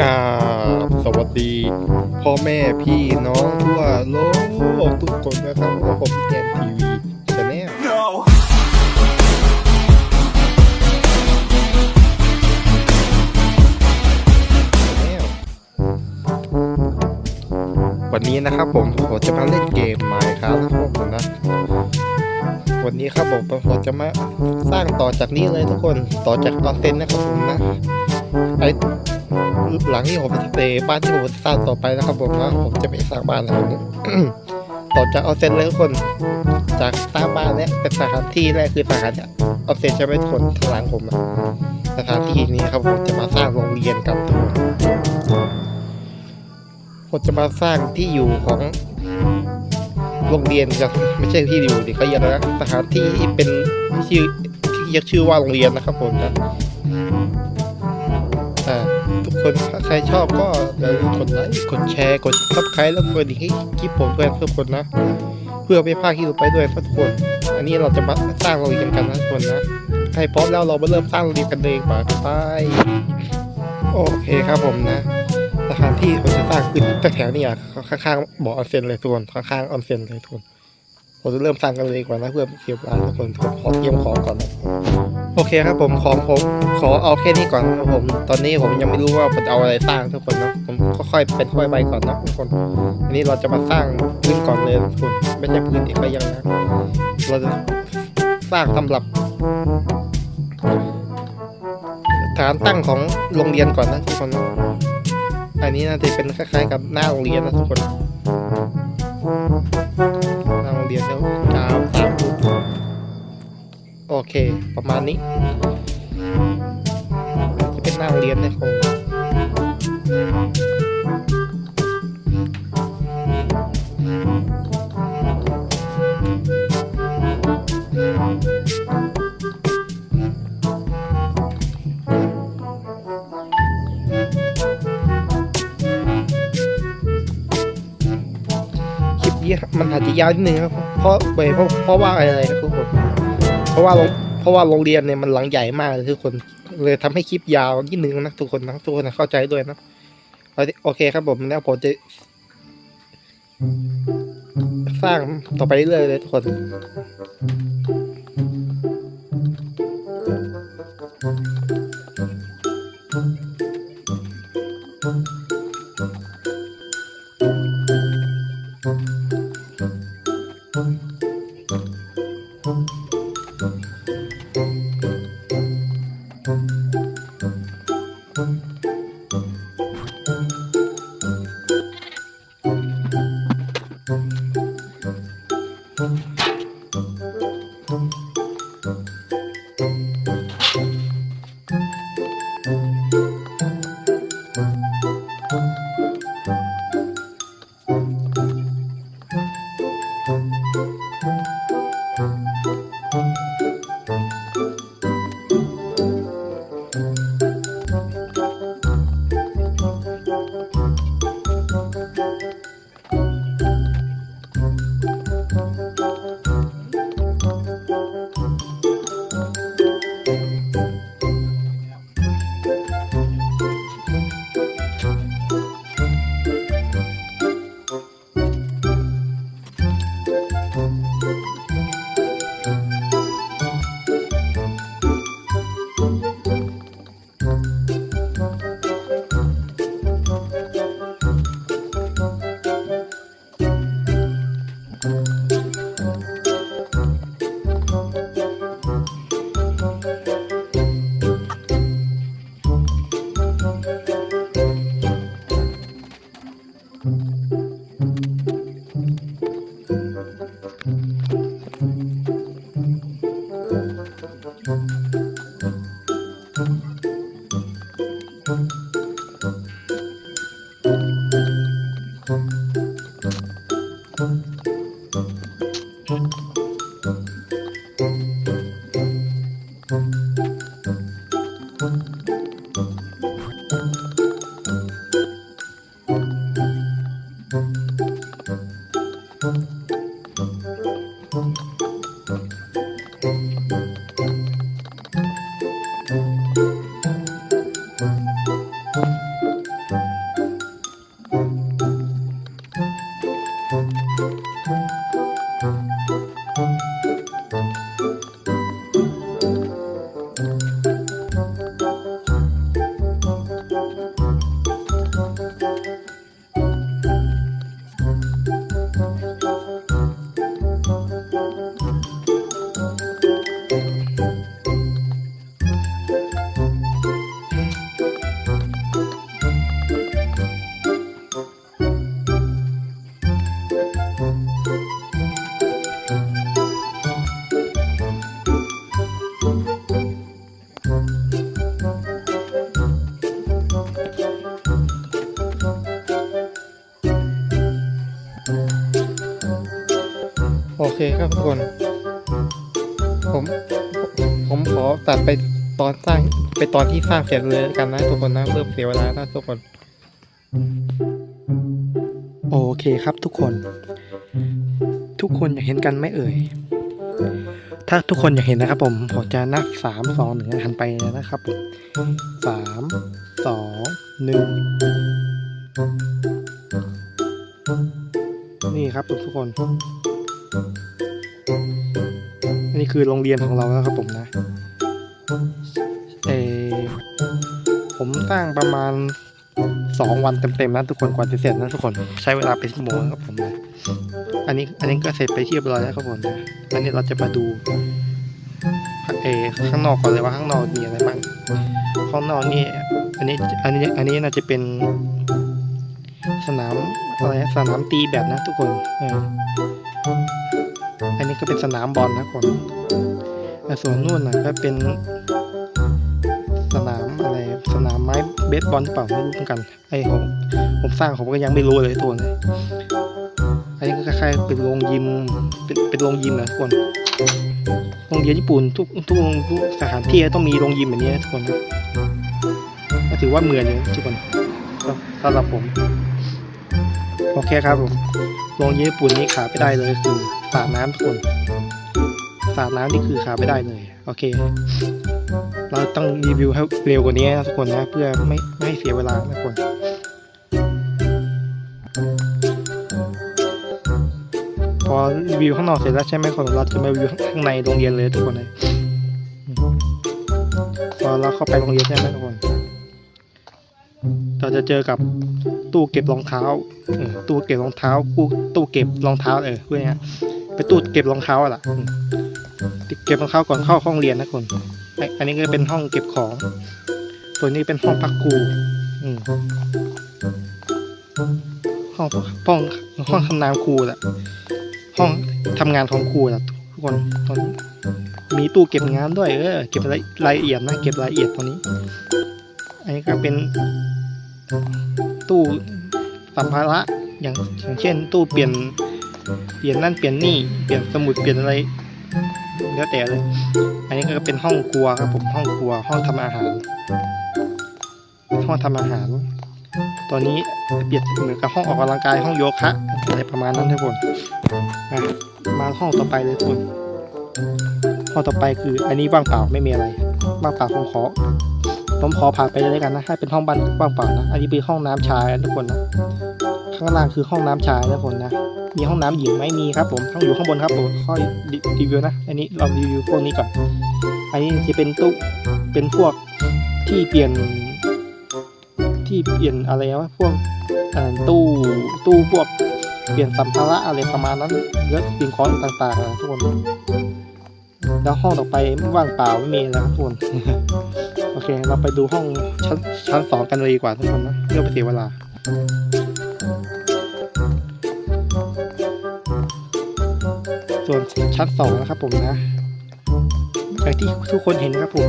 กราบสวัสดี พ่อแม่พี่น้องทั่วโลกทุกคนนะครับว่าผมแอนทีวีชาแนล No. วันนี้นะครับผมผมจะมาเล่นเกม Minecraft นะครับผมนะวันนี้ครับผมผมจะมาสร้างต่อจากนี้เลยทุกคนต่อจากออนเซนนะครับผมนะไอ หลังที่ผมจะเตะบ้านที่ผมจะสร้างต่อไปนะครับผมนะผมจะไม่สร้างบ้านแล้วผมต่อจากออนเซนเลยทุกคน จากสร้างบ้านและเป็นสถานที่แรกคือสถานที่ออนเซนจะเป็นคนทางหลังผมนะสถานที่นี้ครับผมจะมาสร้างโรงเรียนกับทุกคนผมจะมาสร้างที่อยู่ของโรงเรียนจะไม่ใช่ที่อยู่ดิเขาเรียกนะสถานที่ที่เป็นชื่อที่เรียกชื่อว่าโรงเรียนนะครับผมนะ นถ้าใครชอบก็อย่าลืมกดไลค์กดแชร์กดซับสไครต์แล้วกดดิ่งให้คลิปผมด้วยทุกคนนะ เพื่อไม่พลาดคลิปต่อไปด้วยทุกคน อันนี้เราจะมาสร้างโรงเรียนกันนะทุกคนนะใครพร้อมแล้วเรามาเริ่มสร้างโรงเรียนกันเลยดีกว่าไปโอเคครับผมนะสถานที่ผมจะสร้างคือแถวๆนี่ยข้างๆบ่อออนเซ็นเลยทุกคนข้างๆออนเซ็นเลยทุกคนผมจะเริ่มสร้างกันเลยดีกว่านะเพื่อเก็บราทุกคนขอเตรียมของก่อนนะ โอเคครับผมขอผมขอเอาแค่นี้ก่อนนะครับผม ตอนนี้ผมยังไม่รู้ว่าผมจะเอาอะไรสร้างทุกคนนะผมค่อยๆเป็นค่อยไปก่อนนะทุกคน อันนี้เราจะมาสร้างพื้นก่อนเลยทุกคนไม่ใช่พื้นอีกก็ยังนะเราจะสร้างสำหรับฐานตั้งของโรงเรียนก่อนนะทุกคนอันนี้น่าจะเป็นคล้ายๆ กับหน้าโรงเรียนนะทุกคนหน้าโรงเรียนแล้วกาวสามฟุต โอเค ประมาณนี้ จะเป็นหน้าโรงเรียนนะคงคลิปนี้มันอาจจะยาวนิดนึงครับ เพราะเพราะเพราะว่าอะไรครับทุกคน ราะว่าโรงเพราะว่าโรงเรียนเนี่ยมันหลังใหญ่มากเลยทุกคนเลยทำให้คลิปยาวนิดนึงนะทุกคนนะทุกคนนะเข้าใจด้วยนะเอาดิโอเคครับผมแล้วผมจะสร้างต่อไปเรื่อยๆเลยทุกคน No. one. เคครับทุกคน ผมผมขอตัดไปตอนสร้างไปตอนที่สร้างเสร็จเลยกันนะทุกคนนะเริ่มเสียเวลานะทุกคน โอเคครับทุกคน ทุกคนอยากเห็นกันไหมเอ่ย ถ้าทุกคนอยากเห็นนะครับผมผมจะนับสามสองหนึ่งหันไปนะครับสามสองหนึ่งนี่ครับทุกคน อันนี้คือโรงเรียนของเราแล้วครับผมนะเอผมสร้างประมาณสองวันเต็มๆนะทุกคนกว่าจะเสร็จนะทุกคนใช้เวลาเป็นชั่วโมงครับผมนะอันนี้อันนี้ก็เสร็จไปที่เรียบร้อยแล้วครับผมนะอันนี้เราจะมาดูเออข้างนอกก่อนเลยว่าข้างนอกมีอะไรบ้างข้างนอกนี่อันนี้อันนี้อันนี้น่าจะเป็น สนามอะไรสนามตีแบดนะทุกคนอันนี้ก็เป็นสนามบอลนะคนส่วนนู่นนะก็เป็น สนามอะไรสนามไม้เบสบอลหรือเปล่าไม่รู้เหมือนกันไอ้ผมผมสร้างผมก็ยังไม่รู้เลยตัวเลยอันนี้ก็คล้ายๆเป็นโรงยิมเป็นเป็นโรงยิมนะทุกคนโรงเรียนญี่ปุ่นทุกทุกทุกสถานที่ต้องมีโรงยิมแบบนี้นะทุกคนนะก็ถือว่าเหมือนเลยทุกคนสำหรับผม โอเคครับผมโรงยิมญี่ปุ่นนี้ขาไม่ได้เลยคือสระน้ำทุกคนสาดน้ำนี่คือขาไม่ได้เลย โอเค เราต้องรีวิวให้เร็วกว่านี้นะทุกคนนะเพื่อไม่ไม่เสียเวลาทุกคนพอรีวิวข้างนอกเสร็จแล้วใช่ไหมคนเราจะมารีวิวข้างในโรงเรียนเลยทุกคนเลยพอเราเข้าไปโรงเรียนใช่ไหมทุกคน เราจะเจอกับตู้เก็บรองเท้า ตู้เก็บรองเท้าตู้ตู้เก็บรองเท้าเออพูดง่ายๆเป็นตู้เก็บรองเท้าอะล่ะเก็บรองเท้าก่อนเข้าห้องเรียนนะคนอันนี้ก็เป็นห้องเก็บของตัวนี้เป็นห้องพักครูห้องห้องห้องทำงานครูแหละห้องทำงานของครูแหละทุกคนตอนมีตู้เก็บงานด้วยเออเก็บรายรายละเอียดนะเก็บรายละเอียดตัวนี้ อันนี้ก็เป็นตู้ สัมภาระอย่างอย่างเช่น ตู้เปลี่ยนเปลี่ยนนั่นเปลี่ยนนี่เปลี่ยนสมุดเปลี่ยนอะไรแล้วแต่เลยอันนี้ก็เป็นห้องครัวครับผมห้องครัวห้องทำอาหาร ห้องทำอาหาร ตอนนี้เปรียบเหมือนกับห้องออกกำลังกายห้องโยคะอะไรประมาณนั้นทุกคนมามาห้องต่อไปเลยทุกคนห้องต่อไปคือ อันนี้ว่างเปล่าไม่มีอะไรว่างเปล่าผมขอผมขอผ่านไปเลยกันนะให้เป็นห้องบ้านว่างเปล่านะอันนี้เป็นห้องน้ำชายทุกคนนะ ข้างล่างคือห้องน้ำชายนะทุกคนนะ มีห้องน้ำหญิงไหมมีครับผมต้องอยู่ข้างบนครับผมค่อยรีวิวนะ อันนี้เรารีวิวพวกนี้ก่อน อันนี้จะเป็นตู้เป็นพวกที่เปลี่ยน ที่เปลี่ยนอะไรวะพวกตู้ตู้พวกเปลี่ยนสัมภาระอะไรประมาณนั้นเยอะสิ่งของต่างๆนะทุกคนแล้วห้องต่อไปว่างเปล่าไม่มีแล้วครับทุกคนโอเค เราไปดูห้องชั้นชั้นสองกันเลยดีกว่าทุกคนนะเพื่อไปเสียเวลา ส่วนชั้นสองนะครับผมนะอย่างที่ทุกคนเห็นนะครับผม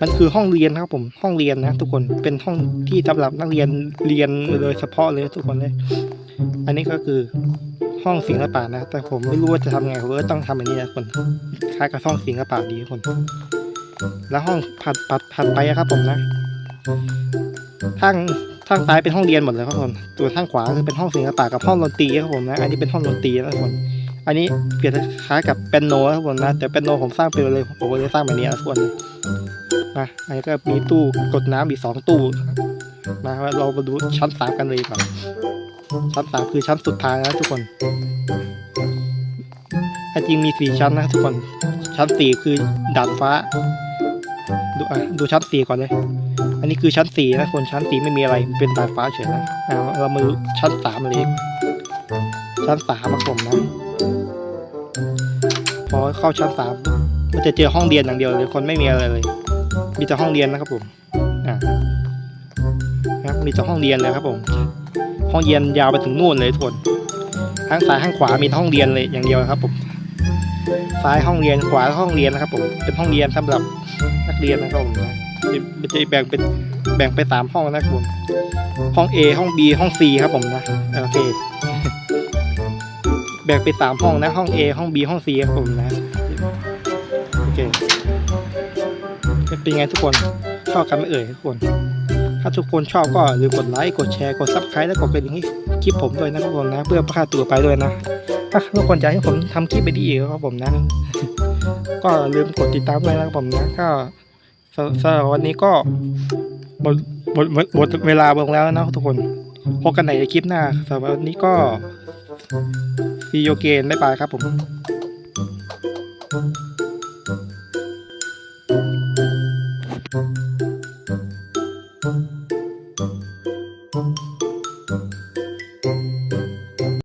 มันคือห้องเรียนครับผม ห้องเรียนนะทุกคน เป็นห้องที่สำหรับนักเรียนเรียนโดยเฉพาะเลยทุกคนเลย อันนี้ก็คือห้องศิลปะนะ แต่ผมไม่รู้ว่าจะทำไงผมก็ต้องทำแบบนี้นะทุกคน คล้ายกับห้องศิลปะดีทุกคน แล้วห้องผัดผัดผัดไปอะครับผมนะทางทางซ้ายเป็นห้องเรียนหมดเลยครับผมตัวทางขวาคือเป็นห้องศิลปะกับห้องดนตรีครับผมนะ อันนี้เป็นห้องดนตรีนะครับผม อันนี้เปรียบคล้ายกับเป็นโนนะครับผมนะ แต่เป็นโนผมสร้างเป็นเลยผมก็เลยสร้างแบบนี้นะทุกคนนะอันนี้ก็มีตู้กดน้ำอีกสองตู้นะเรามาดูชั้นสามกันเลยดีกว่อนชั้นสามคือชั้นสุดท้ายนะทุกคนแต่จริงมีสี่ชั้นนะทุกคน ชั้นสี่คือดาดฟ้า ดูอะดูชั้นสี่ก่อนเลย อันนี้คือชั้นสี่นะคนชั้นสี่ไม่มีอะไรเป็นดาดฟ้าเฉยนะเรามาดูชั้นสามเลย ชั้นสามครับผมนะ พอเข้าชั้นสามมันจะเจอห้องเรียนอย่างเดียวเลยคนไม่มีอะไรเลย มีแต่ห้องเรียนนะครับผมอ่านะครับมีแต่ห้องเรียนเลยครับผม ห้องเรียนยาวไปถึงนู่นเลยทุกคนข้างซ้ายข้างขวามีห้องเรียนเลยอย่างเดียวครับผมซ้ายห้องเรียนขวาห้องเรียนนะครับผมเป็นห้องเรียนสำหรับนักเรียนนะครับผมนะมันจะแบ่งเป็นแบ่งไปสามห้องนะครับผมห้อง A ห้อง B ห้อง C ครับผมนะโอเค แบ่งเป็นสามห้องนะ ห้อง A ห้อง B ห้อง C ครับผมนะ โอเคเป็นไงทุกคนชอบกันไหม่เอ่ยทุกคน ถ้าทุกคนชอบก็อย่าลืมกดไลค์กดแชร์กดซับสไครต์และกดกระดิ่งให้คลิปผมด้วยนะทุกคนนะ เพื่อพลาดตัวไปด้วยนะ ถ้าทุกคนอยากให้ผมทำคลิปไปดีอีกครับผมนะ ก็อย่าลืมกดติดตามด้วยนะครับผมนะก็สสำหรับวันนี้ก็หมดหมดหมดหมดเวลาลงแล้วนะทุกคนพบกันในคลิปหน้าสำหรับวันนี้ก็ ซีโยเกนบ๊ายบายครับผม